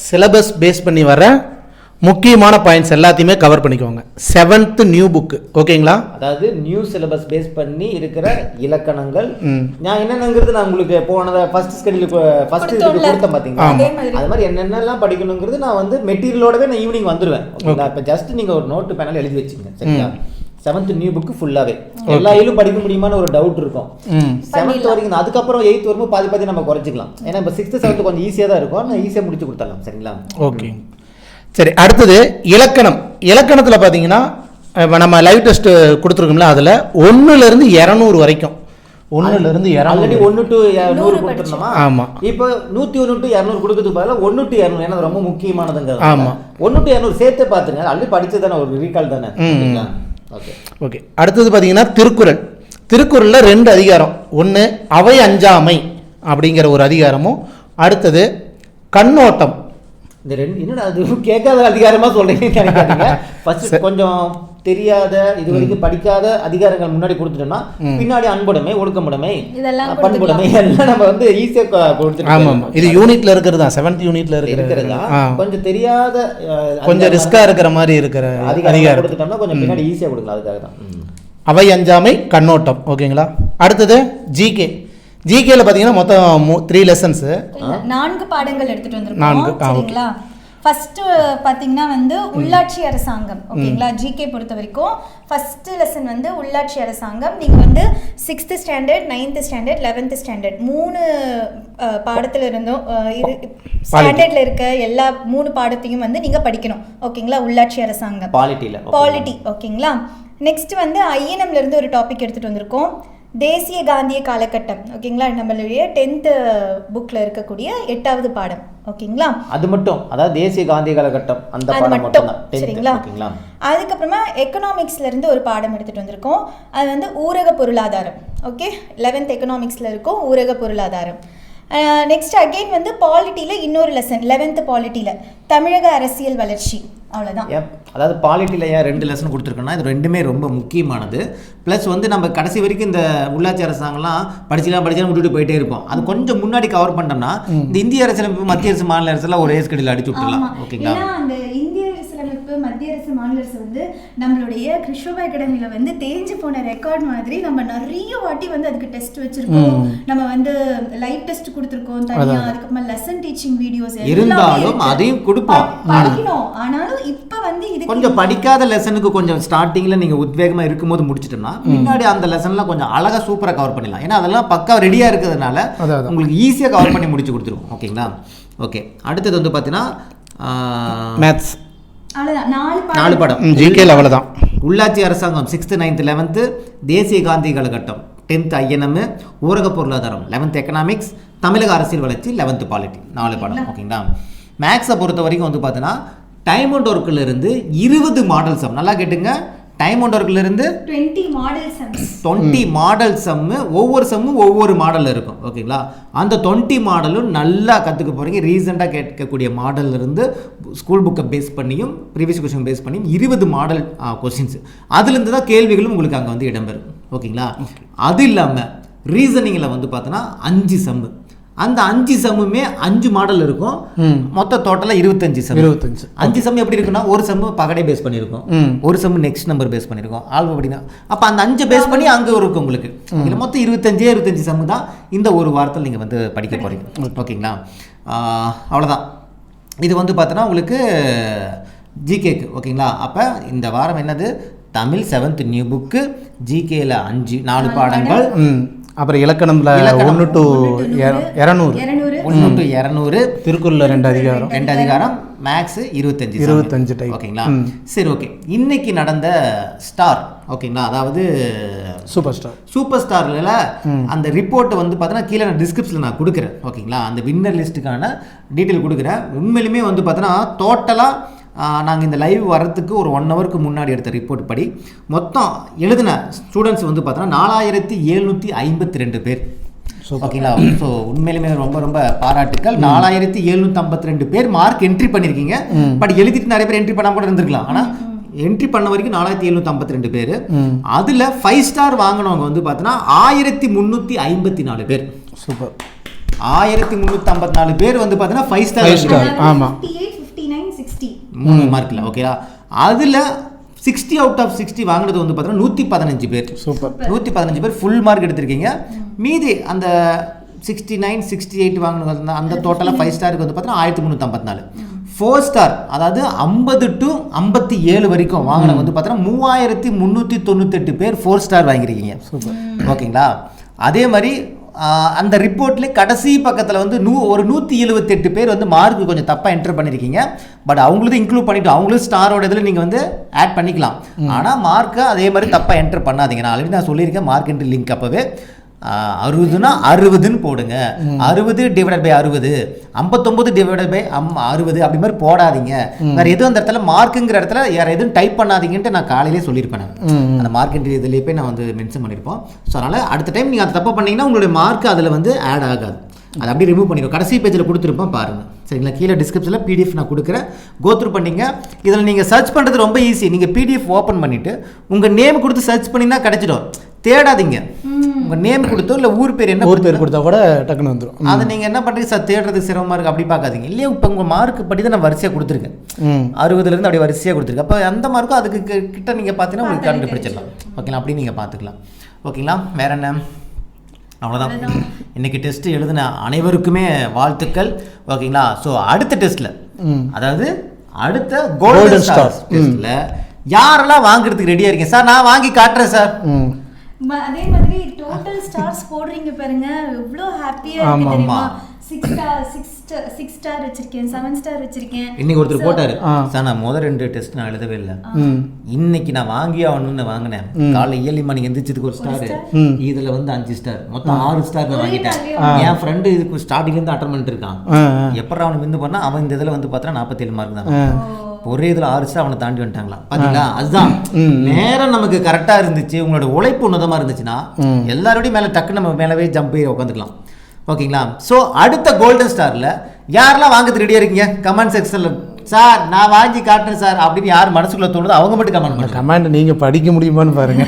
syllabus base பண்ணி வர முக்கியமான பாயிண்ட்ஸ் எல்லாத்தையுமே கவர் பண்ணிக்கோங்க. செவன்த் நியூ புக்கு ஓகேங்களா அதாவது நியூ சிலபஸ் பேஸ் பண்ணி இருக்கிற இலக்கணங்கள். நான் என்னென்னங்கிறது நான் உங்களுக்கு போனத ஃபர்ஸ்ட் ஸ்கெடியூல் ஃபர்ஸ்ட் இதுக்கு. கொடுத்தேன் பாத்தீங்களா? ஆமா. அதே மாதிரி. என்னென்னலாம் படிக்கணுங்கிறது நான் வந்து மெட்டீரியலோடவே நான் ஈவினிங் வந்துருவேன். ஓகேங்களா? இப்போ ஜஸ்ட் நீங்க ஒரு நோட்டு பேனல் எழுதி வச்சுங்க சரிங்களா? செவன்த் நியூ புக் ஃபுல்லாவே எல்லா இயலும் படிக்க முடியுமான்னு ஒரு டவுட் இருக்கும். செவன்த் வரைக்கும். அதுக்கப்புறம் எயித் வரும்போது பாதி பாதி நம்ம குறைச்சிக்கலாம். ஏன்னா இப்போ சிக்ஸ்த் செவன்த் கொஞ்சம் ஈஸியாக தான் இருக்கும். நான் ஈஸியாக முடிச்சு கொடுத்துடலாம் சரிங்களா? ஓகே சரி அடுத்தது இலக்கணம். இலக்கணத்தில் பார்த்தீங்கன்னா இப்போ நம்ம லைவ் டெஸ்ட் கொடுத்துருக்கோம்ல அதில் ஒன்றுலேருந்து இரநூறு வரைக்கும். ஒன்றுலேருந்து இரநூறு. ஒன்று டு நூறு கொடுத்துருந்தோமா ஆமா. இப்போ நூற்றி ஒன்று டு இரநூறு கொடுக்கறதுக்கு பதிலாக ஒன்று டு இரநூறு ஏன்னா ரொம்ப முக்கியமானதுங்க ஆமா. ஒன்று டு இரநூறு சேர்த்து பார்த்துங்க ஆல்ரெடி படிச்சது தானே ஒரு ரீகால் தானே. ம். ஓகே. ஓகே. அடுத்தது பார்த்தீங்கன்னா திருக்குறள். திருக்குறளில் ரெண்டு அதிகாரம். ஒன்று அவை அஞ்சாமை அப்படிங்கிற ஒரு அதிகாரமும் அடுத்தது கண்ணோட்டம். இந்த ரெண்டு என்னடா அது? கேட்காத அதிகாரமா சொல்றீங்கன்னு நினைக்காதீங்க. ஃபர்ஸ்ட் கொஞ்சம் தெரியாத இது வரைக்கும் படிக்காத அதிகாரங்கள் முன்னாடி கொடுத்துட்டோம்னா பின்னாடி அன்புடைமை ஒடுக்கமுடைமை இதெல்லாம் பண்புடைமை எல்லாம் நம்ம வந்து ஈஸியா கொடுத்துட்டு ஆமாம் ஆமாம். இது யூனிட்ல இருக்கிறது தான். செவன்த் யூனிட்ல இருக்கிற இருக்கிறதா? கொஞ்சம் தெரியாத கொஞ்சம் ரிஸ்கா இருக்கிற மாதிரி இருக்கிற அதிகாரம் அதிகாரம் கொடுத்துட்டோம்னா கொஞ்சம் பின்னாடி ஈஸியா கொடுக்கலாம் அதுக்காக தான். அவை அஞ்சாமை கண்ணோட்டம். ஓகேங்களா? அடுத்தது ஜிகே ஜிகேல பார்த்தீங்கன்னா மொத்தம் த்ரீ லெசன்ஸு நான்கு பாடங்கள் எடுத்துட்டு வந்திருக்கோம். சரிங்களா? ஃபர்ஸ்ட் பாத்தீங்கன்னா வந்து உள்ளாட்சி அரசாங்கம் ஓகேங்களா? ஜிகே பொறுத்த வரைக்கும் ஃபர்ஸ்ட் லெசன் வந்து உள்ளாட்சி அரசாங்கம் நீங்க வந்து sixth standard ninth standard eleventh standard மூணு பாடத்துல இருந்தும் இரு ஸ்டாண்டர்ட்ல இருக்க எல்லா மூணு பாடத்தையும் வந்து நீங்க படிக்கணும் ஓகேங்களா? உள்ளாட்சி அரசாங்கம். பாலிட்டியில. பாலிட்டி ஓகேங்களா? நெக்ஸ்ட் வந்து ஐஎன்எம்ல இருந்து ஒரு டாபிக் எடுத்துட்டு வந்திருக்கோம். தேசிய காந்திய காலகட்டம் ஓகேங்களா? நம்மளுடைய டென்த்து புக்கில் இருக்கக்கூடிய எட்டாவது பாடம் ஓகேங்களா? அது மட்டும் அதாவது தேசிய காந்திய காலகட்டம் அந்த பாடம் மட்டும் சரிங்களா? ஓகேங்களா? அதுக்கப்புறமா எக்கனாமிக்ஸ்ல இருந்து ஒரு பாடம் எடுத்துட்டு வந்திருக்கோம். அது வந்து ஊரக பொருளாதாரம் ஓகே? லெவன்த் எக்கனாமிக்ஸ்ல இருக்கும் ஊரக பொருளாதாரம். நெக்ஸ்ட் அகைன் வந்து பாலிட்டியில் இன்னொரு லெசன் லெவன்த்து பாலிட்டியில் தமிழக அரசியல் வளர்ச்சி அவ்வளோதான் அதாவது பாலிட்டியில் ஏன் ரெண்டு லெசன் கொடுத்துருக்கோன்னா இது ரெண்டுமே ரொம்ப முக்கியமானது. ப்ளஸ் வந்து நம்ம கடைசி வரைக்கும் இந்த உள்ளாட்சி அரசாங்கம்லாம் படிச்சுலாம் படிச்சுலாம் விட்டுட்டு போயிட்டே இருப்போம். அது கொஞ்சம் முன்னாடி கவர் பண்ணிட்டோம்னா இந்த இந்திய அரசியலமைப்பு மத்திய அரசு மாநில அரசுலாம் ஒரே ஸ்கெடியூல் அடிச்சு விட்டுலாம். ஓகேங்களா? ஏன்னா அந்த இந்திய அரசியலமைப்பு மத்திய அரசு மாநில அரசு வந்து நம்மளுடைய கிருஷ்ணபா அகாடமியில வந்து தேஞ்சு போன ரெக்கார்ட் மாதிரி நம்ம நிறைய வாட்டி வந்து அதுக்கு டெஸ்ட் வச்சிருக்கோம். நம்ம வந்து லைவ் டெஸ்ட் கொடுத்துருக்கோம். தனியா அதுக்கப்புறமா லெசன் டீச்சிங் வீடியோஸ் இருந்தாலும் அதையும் கொடுப்போம். படிக்கணும் ஆனாலும் இப்ப வந்து இது கொஞ்சம் படிக்காத லெசனுக்கு கொஞ்சம் ஸ்டார்டிங்கில் நீங்கள் உத்வேகமாக இருக்கும்போது முடிச்சிட்டோம்னா பின்னாடி அந்த லெசன்லாம் கொஞ்சம் அழகாக சூப்பராக கவர் பண்ணிடலாம். ஏன்னா அதெல்லாம் பக்கா ரெடியாக இருக்கிறதுனால. உங்களுக்கு ஈஸியாக கவர் பண்ணி முடிச்சு கொடுத்துருவோம் ஓகேங்களா? ஓகே. அடுத்தது வந்து பார்த்தீங்கன்னா மேத்ஸ் நாலு படம். ஜிகேல அவ்வளோதான் உள்ளாட்சி அரசாங்கம் சிக்ஸ்த்து நைன்த்து லெவன்த்து தேசிய காந்தி காலகட்டம் டென்த் ஐஎன்எம் ஊரக பொருளாதாரம் லெவன்த் எக்கனாமிக்ஸ் தமிழக அரசியல் வளர்ச்சி லெவன்த்து பாலிட்டி நாலு படம். ஓகேங்களா? மேக்ஸை பொறுத்த வரைக்கும் வந்து பார்த்தீங்கன்னா டைம் அண்ட் ஒர்க்கில் இருந்து இருபது மாடல் சம் நல்லா கேட்டுங்க. டைம் அண்ட் ஒர்க்கில் இருந்து twenty model sums twenty model sum ஒவ்வொரு சம்மும் ஒவ்வொரு மாடலில் இருக்கும். ஓகேங்களா அந்த டுவெண்ட்டி மாடலும் நல்லா கற்றுக்க போகிறீங்க ரீசெண்டாக கேட்கக்கூடிய மாடல்ல இருந்து ஸ்கூல் புக்கை பேஸ் பண்ணியும் ப்ரீவியஸ் கொஸ்டின் பேஸ் பண்ணியும் இருபது மாடல் கொஸ்டின்ஸ் அதுலேருந்து தான் கேள்விகளும் உங்களுக்கு அங்கே வந்து இடம்பெறும். ஓகேங்களா அது இல்லாமல் ரீசனிங்கில் வந்து பார்த்தோன்னா அஞ்சு சம்மு அந்த அஞ்சு சம்முமே அஞ்சு மாடல் இருக்கும். மொத்த டோட்டலாக இருபத்தஞ்சு சம். இருபத்தஞ்சு. அஞ்சு சம் எப்படி இருக்குன்னா ஒரு சம்மு பகடை பேஸ் பண்ணியிருக்கோம். ஒரு சம் நெக்ஸ்ட் நம்பர் பேஸ் பண்ணியிருக்கோம். ஆல்பம் அப்படின்னா. அப்போ அந்த அஞ்சு பேஸ் பண்ணி அங்கே இருக்கும் உங்களுக்கு. இதில் மொத்தம் இருபத்தஞ்சே இருபத்தஞ்சு சம்மு தான் இந்த ஒரு வாரத்தில் நீங்கள் வந்து படிக்க போகிறீங்க ஓகேங்களா? ஆஹ், அவ்வளவுதான். இது வந்து பார்த்தோன்னா உங்களுக்கு ஜிகேக்கு ஓகேங்களா? அப்போ இந்த வாரம் என்னது? தமிழ் செவன்த் நியூ புக்கு ஜிகேல அஞ்சு நாலு பாடங்கள். அப்புறம் இலக்கணம்ல இலக்கணம். ஒன்று டு இரநூறு இரநூறு ஒன்று டு இரநூறு திருக்குறள்ல ரெண்டு அதிகாரம். ரெண்டு அதிகாரம். மேக்ஸ் இருபத்தஞ்சு இருபத்தஞ்சு type. ஓகேங்களா. சரி ஓகே. இன்னைக்கு நடந்த ஸ்டார் ஓகேங்களா? அதாவது சூப்பர் ஸ்டார் சூப்பர் ஸ்டார்ல அந்த ரிப்போர்ட்டை வந்து பார்த்தீங்கன்னா கீழே நான் டிஸ்கிரிப்ஷனில் நான் கொடுக்குறேன். ஓகேங்களா? அந்த வின்னர் லிஸ்ட்டுக்கான டீட்டெயில் கொடுக்குறேன். உண்மையிலுமே வந்து பார்த்தீங்கன்னா டோட்டலாக நாங்கள் இந்த லைவ் வரதுக்கு ஒரு ஒன் ஹவருக்கு முன்னாடி எடுத்த ரிப்போர்ட் படி மொத்தம் எழுதின ஸ்டூடெண்ட்ஸ் வந்து பார்த்தோன்னா நாலாயிரத்தி எழுநூற்றி ஐம்பத்தி ரெண்டு பேர் ஓகேங்களா? ஸோ உண்மையிலுமே ரொம்ப ரொம்ப பாராட்டுக்கள். நாலாயிரத்தி எழுநூற்றி ஐம்பத்தி ரெண்டு பேர் மார்க் என்ட்ரி பண்ணியிருக்கீங்க பட் எழுதிட்டு நிறைய பேர் என்ட்ரி பண்ணாம கூட இருந்திருக்கலாம். ஆனால் என்ட்ரி பண்ண வரைக்கும் நாலாயிரத்தி எழுநூற்றி ஐம்பத்தி ரெண்டு பேர் அதில் ஃபைவ் ஸ்டார் வாங்கினவங்க வந்து பார்த்தீங்கன்னா ஆயிரத்தி முந்நூற்றி ஐம்பத்தி நாலு பேர். சூப்பர். ஆயிரத்தி முந்நூற்றி ஐம்பத்தி நாலு பேர் வந்து பார்த்தீங்கன்னா ஃபைவ் Five ஸ்டார் star. ஆமா. Fifty eight fifty nine sixty மூணு மார்க்கில் ஓகேவா அதில் சிக்ஸ்டி அவுட் ஆஃப் சிக்ஸ்டி வாங்கினது வந்து பார்த்தீங்கன்னா நூற்றி பதினஞ்சு பேர். சூப்பர். நூற்றி பதினஞ்சு பேர் ஃபுல் மார்க் எடுத்திருக்கீங்க. மீதி அந்த சிக்ஸ்டி நைன் சிக்ஸ்டி எயிட் வாங்கினது அந்த- டோட்டலாக ஃபைவ் ஸ்டாருக்கு வந்து பார்த்தீங்கன்னா ஆயிரத்தி முந்நூற்றி நாலு. ஃபோர் ஸ்டார் அதாவது ஐம்பது டு ஐம்பத்தி ஏழு வரைக்கும் வாங்கினவங்க வந்து பார்த்தீங்கன்னா மூவாயிரத்தி முந்நூற்றி தொண்ணூத்தெட்டு பேர் ஃபோர் ஸ்டார் வாங்கியிருக்கீங்க. ஓகேங்களா? அதே மாதிரி அந்த ரிப்போர்ட்லேயே கடைசி பக்கத்தில் வந்து நூ ஒரு நூற்றி எழுபத்தெட்டு பேர் வந்து மார்க் கொஞ்சம் தப்பாக என்டர் பண்ணியிருக்கீங்க பட் அவங்களும் இன்க்ளூட் பண்ணிட்டோம் அவங்களும் ஸ்டாரோட இதில் நீங்கள் வந்து ஆட் பண்ணிக்கலாம். ஆனால் மார்க்கை அதே மாதிரி தப்பாக என்டர் பண்ணாதீங்க. நான் ஆல்ரெடி நான் சொல்லியிருக்கேன் மார்க் என்ட்ரி லிங்க் அப்போவே. அறுபதுனா அறுபதுன்னு போடுங்க. அறுபது டிவைடட் பை அறுபது ஐம்பத்தொம்பது டிவைடட் பை அம் அறுபது அப்படி மாதிரி போடாதீங்க. வேற எதுவும் அந்த இடத்துல மார்க்குங்கிற இடத்துல வேற எதுவும் டைப் பண்ணாதீங்கன்ட்டு நான் காலையிலே சொல்லியிருப்பேன். அந்த மார்க் என்ட்ரி இதுலேயே போய் நான் வந்து மென்ஷன் பண்ணியிருப்போம். ஸோ அதனால் அடுத்த டைம் நீங்கள் அதை தப்பு பண்ணீங்கன்னா உங்களுடைய மார்க் அதில் வந்து ஆட் ஆகாது. அதை அப்படியே ரிமூவ் பண்ணிடும் கடைசி பேஜில் கொடுத்துருப்போம் பாருங்கள் சரிங்களா? கீழே டிஸ்கிரிப்ஷனில் பிடிஎஃப் நான் கொடுக்குறேன். கோத்ரூ பண்ணீங்க. இதில் நீங்கள் சர்ச் பண்ணுறது ரொம்ப ஈஸி நீங்கள் பிடிஎஃப் ஓப்பன் பண்ணிவிட்டு உங்கள் நேம் கொடுத்து சர்ச் பண்ணிங்கன்னா கிடைச்சிடும். தேடாதீங்க. உங்கள் நேம் கொடுத்தோ இல்லை ஊர் பேர் என்ன ஊர் பேர் கொடுத்தா? கூட டக்குன்னு வந்துடும் அதை நீங்கள் என்ன பண்ணுறீங்க சார் தேடுறதுக்கு சிரமமாக இருக்குது அப்படி பார்க்காதீங்க. இல்லையா இப்போ உங்கள் மார்க் படி தான் நான் வரிசையாக கொடுத்துருக்கேன். ம். அறுபதுலேருந்து அப்படியே வரிசையாக கொடுத்துருக்கு அப்போ அந்த மார்க்கும் அதுக்கு கிட்ட நீங்கள் பார்த்தீங்கன்னா உங்களுக்கு கண்டுபிடிச்சிடலாம். ஓகேங்களா அப்படி நீங்கள் பார்த்துக்கலாம். ஓகேங்களா வேற என்ன? அவ்வளோதான் இன்னைக்கு டெஸ்ட் எழுதின அனைவருக்குமே வாழ்த்துக்கள். ஓகேங்களா ஸோ அடுத்த டெஸ்ட்டில் ம். அதாவது அடுத்த கோல்டன். ஸ்டார் டெஸ்ட்டில் யாரெல்லாம் வாங்குறதுக்கு ரெடியாக இருக்கீங்க? சார் நான் வாங்கி காட்டுறேன் சார். அதே மாதிரி டோட்டல் ஸ்டார்ஸ் போடுறீங்க பாருங்க. எவ்வளோ ஹாப்பியா ஆமா, இருக்கு தெரியுமா? ஆமா. Six star six star six star வச்சிருக்கேன் செவன் ஸ்டார் வச்சிருக்கேன். இன்னைக்கு ஒருத்தர் போட்டாரு. சார் நான் முதல் ரெண்டு டெஸ்ட் நான் எழுதவே இல்லை. ம். இன்னைக்கு நான் வாங்கி ஆகணும்னு வாங்கினேன். காலைல இயர்லி மார்னிங் எந்திரிச்சதுக்கு ஒரு ஸ்டார் ம். இதுல வந்து அஞ்சு ஸ்டார் மொத்தம் ஆறு ஸ்டார் நான் வாங்கிட்டேன். என் ஃப்ரெண்டு இதுக்கு ஸ்டார்டிங்ல இருந்து அட்டன் பண்ணிட்டு இருக்கான். எப்பறம் அவனுக்கு விந்து பண்ணா அவன் இந்த இதுல வந்து பார்த்தா நாற்பத்தேழு மார்க் தான். ஒரே இதுல ஸ்டார் அவனை தாண்டி வந்துட்டாங்களா பாத்தீங்களா? அதுதான். நேரம் நமக்கு கரெக்டா இருந்துச்சு உங்களோட உழைப்பு உன்னதமா இருந்துச்சுன்னா எல்லாரோடையும் மேல டக்கு நம்ம மேலவே ஜம்ப் உட்காந்துக்கலாம் ஓகேங்களா? ஸோ அடுத்த கோல்டன் ஸ்டார்ல யாரெல்லாம் வாங்குறது ரெடியா இருக்கீங்க? கமெண்ட் செக்ஷன்ல சார் நான் வாங்கி காட்டுறேன் சார் அப்படின்னு யார் மனசுக்குள்ள தோணுதோ அவங்க மட்டும் கமெண்ட் பண்ணுங்க. கமாண்ட் நீங்க படிக்க முடியுமான்னு பாருங்க.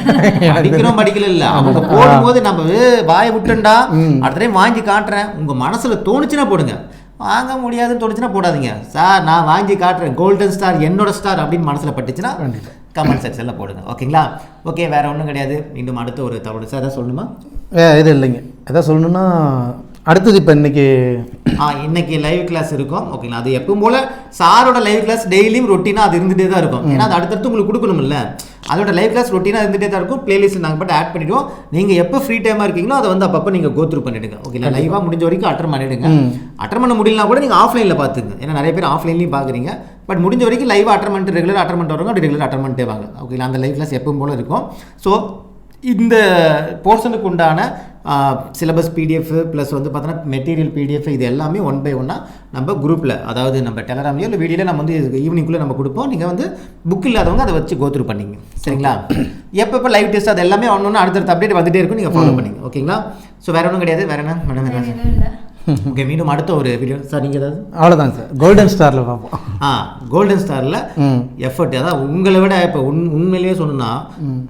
படிக்கிறோம் படிக்கல இல்ல. அவங்க போடும்போது நம்ம வாயை விட்டுண்டா அடுத்த டைம் வாங்கி காட்டுறேன். உங்க மனசுல தோணுச்சுன்னா போடுங்க. வாங்க முடியாதுன்னு தோணுச்சுன்னா போடாதீங்க. சார் நான் வாங்கி காட்டுறேன். கோல்டன் ஸ்டார் என்னோட ஸ்டார் அப்படின்னு மனசுல பட்டுச்சுன்னா கமெண்ட் செக்ஷன்ல போடுங்க. ஓகேங்களா ஓகே வேற ஒன்றும் கிடையாது. மீண்டும் அடுத்த ஒரு தகவல் சார் ஏதாவது சொல்லணுமா? இது இல்லைங்க. எதாவது சொல்லணும்னா அடுத்தது இப்போ இன்னைக்கு ஆ இன்னைக்கு லைவ் கிளாஸ் இருக்கும். ஓகேங்களா அது எப்பவும் போல சாரோட லைவ் கிளாஸ் டெய்லியும் ரொட்டீனாக அது இருந்துகிட்டே தான் இருக்கும். ஏன்னா அது அடுத்தடுத்து உங்களுக்கு கொடுக்கணும்ல. அதோட லைவ் கிளாஸ் ரொட்டீனாக இருந்துகிட்டே தான் இருக்கும். பிளேலிஸ்ட் நாங்கள் பட் ஆட் பண்ணிடுவோம். நீங்கள் எப்போ ஃப்ரீ டைமாக இருக்கீங்களோ அதை வந்து அப்பப்போ நீங்கள் கோத்ரூ பண்ணிடுங்க. ஓகேங்களா லைவாக முடிஞ்ச வரைக்கும் அட்டன் பண்ணிடுங்க. அட்டன் பண்ண முடியலனா கூட நீங்கள் ஆஃப்லைனில் பார்த்துங்க ஏன்னா நிறைய பேர் ஆஃப்லைன்லையும் பார்க்குறீங்க பட் முடிஞ்ச வரைக்கும் லைவாக அட்டன் பண்ணிட்டு ரெகுலர் அட்டன் பண்ணிட்டு வரவங்க அப்படி ரெகுலர் அட்டன் பண்ணிட்டே வாங்க. ஓகேங்களா அந்த லைவ் கிளாஸ் எப்பவும் போல இருக்கும். ஸோ இந்த போர்ஷனுக்கு உண்டான சிலபஸ் பிடிஎஃப் ப்ளஸ் வந்து பார்த்தோன்னா மெட்டீரியல் பிடிஎஃப் இது எல்லாமே ஒன் பை ஒன்னாக நம்ம குரூப்பில் அதாவது நம்ம டெலகிராம்லையோ இல்லை வீடியோவில் நம்ம வந்து ஈவினிங்குள்ளே நம்ம கொடுப்போம். நீங்கள் வந்து புக் இல்லாதவங்க அதை வச்சு கோத்ரூ பண்ணிங்க. சரிங்களா? எப்பப்போ லைவ் டெஸ்ட் அது எல்லாமே ஒன்று ஒன்று அடுத்தடுத்த அப்டேட் வந்துட்டே இருக்கும். நீங்கள் ஃபாலோ பண்ணிங்க. ஓகேங்களா? ஸோ வேற ஒன்றும் கிடையாது. வேற என்ன? மேடம் என்ன? ஓகே மீண்டும் அடுத்த ஒரு வீடியோ சார் நீங்கள் ஏதாவது? அவ்வளோதாங்க சார் கோல்டன் ஸ்டாரில் பார்ப்போம். ஆ கோல்டன் ஸ்டாரில் ம். எஃபர்ட் அதாவது உங்களை விட இப்போ உண் உண்மையிலேயே ம்.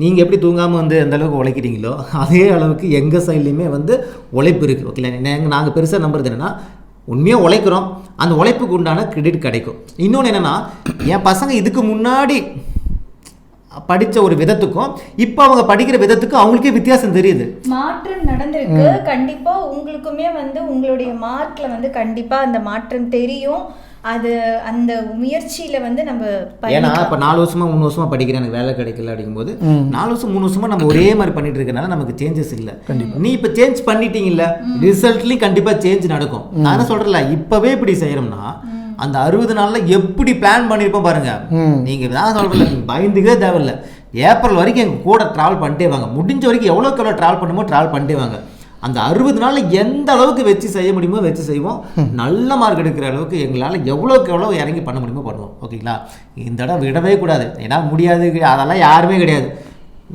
நீங்கள் எப்படி தூங்காமல் வந்து எந்த அளவுக்கு உழைக்கிறீங்களோ அதே அளவுக்கு எங்கள் சைட்லேயுமே வந்து உழைப்பு இருக்குது ஓகேங்களா நாங்கள் நாங்கள் பெருசாக நம்புறது என்னென்னா உண்மையாக உழைக்கிறோம். அந்த உழைப்புக்கு உண்டான கிரெடிட் கிடைக்கும். இன்னொன்று என்னென்னா என் பசங்க இதுக்கு முன்னாடி படித்த ஒரு விதத்துக்கும் இப்போ அவங்க படிக்கிற விதத்துக்கும் அவங்களுக்கே வித்தியாசம் தெரியுது. மாற்றம் நடந்திருக்கு. கண்டிப்பா உங்களுக்குமே வந்து உங்களுடைய மார்க்ல வந்து கண்டிப்பா அந்த மாற்றம் தெரியும். அது அந்த முயற்சியில வந்து நம்ம ஏன்னா. இப்போ நாலு வருஷமா மூணு வருஷமா படிக்கிறேன் எனக்கு வேலை கிடைக்கல அப்படிங்கும்போது நாலு வருஷம் மூணு வருஷமா நம்ம ஒரே மாதிரி பண்ணிட்டு இருக்கனால நமக்கு சேஞ்சஸ் இல்ல. நீ இப்போ சேஞ்ச் பண்ணிட்டீங்கல்ல ரிசல்ட்லயும் கண்டிப்பா சேஞ்ச் நடக்கும். நான் என்ன சொல்றேன்ல இப்பவே இப்படி செய்யறோம்னா அந்த அறுபது நாள்ல எப்படி பிளான் பண்ணிருப்போம் பாருங்க. நீங்க நான் சொல்றேன்ல நீங்க பயந்துக்கவே தேவையில்ல. ஏப்ரல் வரைக்கும் எங்க கூட டிராவல் பண்ணிட்டே வாங்க. முடிஞ்ச வரைக்கும் எவ்வளோக்கு எவ்வளோ டிராவல் பண்ணுமோ டிராவல் பண்ணிட்டே வாங்க. அந்த அறுபது நாள்ல எந்த அளவுக்கு வச்சு செய்ய முடியுமோ வச்சு செய்வோம். நல்ல மார்க் எடுக்கிற அளவுக்கு எங்களால் எவ்வளோக்கு எவ்வளோ இறங்கி பண்ண முடியுமோ பண்ணுவோம். ஓகேங்களா? இந்த இடம் விடவே கூடாது. ஏன்னா முடியாது அதெல்லாம் யாருமே கிடையாது.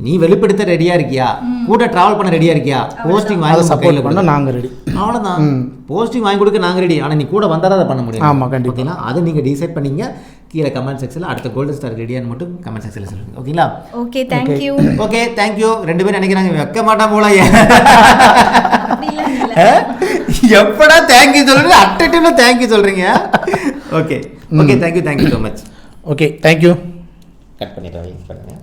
நீ வெளிப்படுத்த ரெடியா இருக்கியா? கூட டிராவல் பண்ண ரெடியா இருக்கியா? போஸ்டிங் வாங்கி சப்போர்ட் பண்ண நாங்கள் ரெடி அவ்வளோதான் போஸ்டிங் வாங்கி கொடுக்க நாங்கள் ரெடி ஆனால் நீ கூட வந்தால் தான் அதை பண்ண முடியும். ஆமா, கண்டிப்பா. அதை நீங்கள் டிசைட் பண்ணீங்க. கீழே கமெண்ட் செக்ஷனில் அடுத்த கோல்டன் ஸ்டார் ரெடியான்னு மட்டும் கமெண்ட் செக்ஷனில் சொல்லுங்க. ஓகேங்களா ஓகே தேங்க்யூ ஓகே தேங்க்யூ ரெண்டு பேரும் நினைக்கிறாங்க வைக்க மாட்டான் போல எப்படா தேங்க்யூ சொல்றீங்க? அட் டைம்ல தேங்க்யூ சொல்றீங்க? Okay okay thank you thank you so much okay thank you cut பண்ணிடுறேன் பண்ணுங்க.